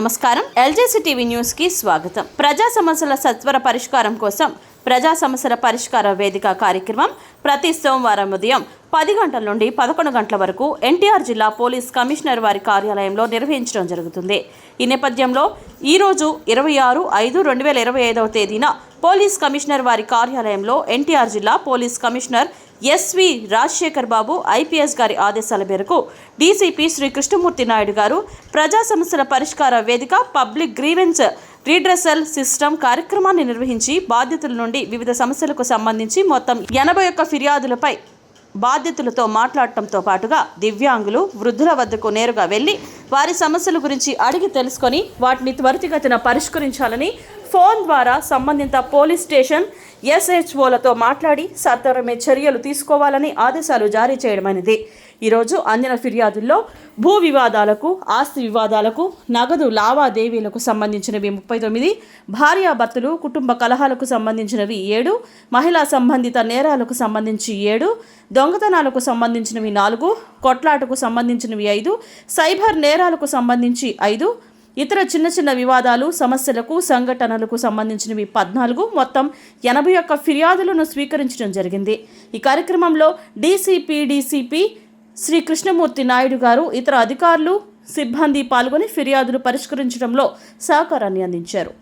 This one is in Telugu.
నమస్కారం. ఎల్జేసీ టీవీ న్యూస్కి స్వాగతం. ప్రజా సమస్యల సత్వర పరిష్కారం కోసం ప్రజా సమస్యల పరిష్కార వేదిక కార్యక్రమం ప్రతి సోమవారం ఉదయం పది గంటల నుండి పదకొండు గంటల వరకు ఎన్టీఆర్ జిల్లా పోలీస్ కమిషనర్ వారి కార్యాలయంలో నిర్వహించడం జరుగుతుంది. ఈ నేపథ్యంలో ఈరోజు ఇరవై ఆరు ఐదు రెండు వేల ఇరవై ఐదవ తేదీన పోలీస్ కమిషనర్ వారి కార్యాలయంలో ఎన్టీఆర్ జిల్లా police commissioner SV Rajasekhar Babu IPS గారి ఆదేశాల మేరకు డీసీపీ శ్రీ కృష్ణమూర్తి నాయుడు గారు ప్రజా సమస్యల పరిష్కార వేదిక పబ్లిక్ గ్రీవెన్స్ రీడ్రెసల్ సిస్టమ్ కార్యక్రమాన్ని నిర్వహించి బాధితుల నుండి వివిధ సమస్యలకు సంబంధించి మొత్తం ఎనభై ఒక్క ఫిర్యాదులపై బాధ్యతలతో మాట్లాడటంతో పాటుగా దివ్యాంగులు వృద్ధుల వద్దకు నేరుగా వెళ్ళి వారి సమస్యల గురించి అడిగి తెలుసుకొని వాటిని త్వరితగతిన పరిష్కరించాలని ఫోన్ ద్వారా సంబంధిత పోలీస్ స్టేషన్ ఎస్హెచ్ఓలతో మాట్లాడి సత్వరమే చర్యలు తీసుకోవాలని ఆదేశాలు జారీ చేయడమైనది. ఈరోజు అందిన ఫిర్యాదుల్లో భూ వివాదాలకు ఆస్తి వివాదాలకు నగదు లావాదేవీలకు సంబంధించినవి ముప్పై తొమ్మిది భార్యాభర్తలు కుటుంబ కలహాలకు సంబంధించినవి ఏడు మహిళా సంబంధిత నేరాలకు సంబంధించి ఏడు దొంగతనాలకు సంబంధించినవి నాలుగు కొట్లాటకు సంబంధించినవి ఐదు సైబర్ నేరాలకు సంబంధించి ఐదు ఇతర చిన్న చిన్న వివాదాలు సమస్యలకు సంఘటనలకు సంబంధించినవి పద్నాలుగు మొత్తం ఎనభై ఒక్క ఫిర్యాదులను స్వీకరించడం జరిగింది. ఈ కార్యక్రమంలో డీసీపీ డీసీపీ శ్రీ కృష్ణమూర్తి నాయుడు గారు ఇతర అధికారులు సిబ్బంది పాల్గొని ఫిర్యాదులు పరిష్కరించడంలో సహకారాన్ని అందించారు.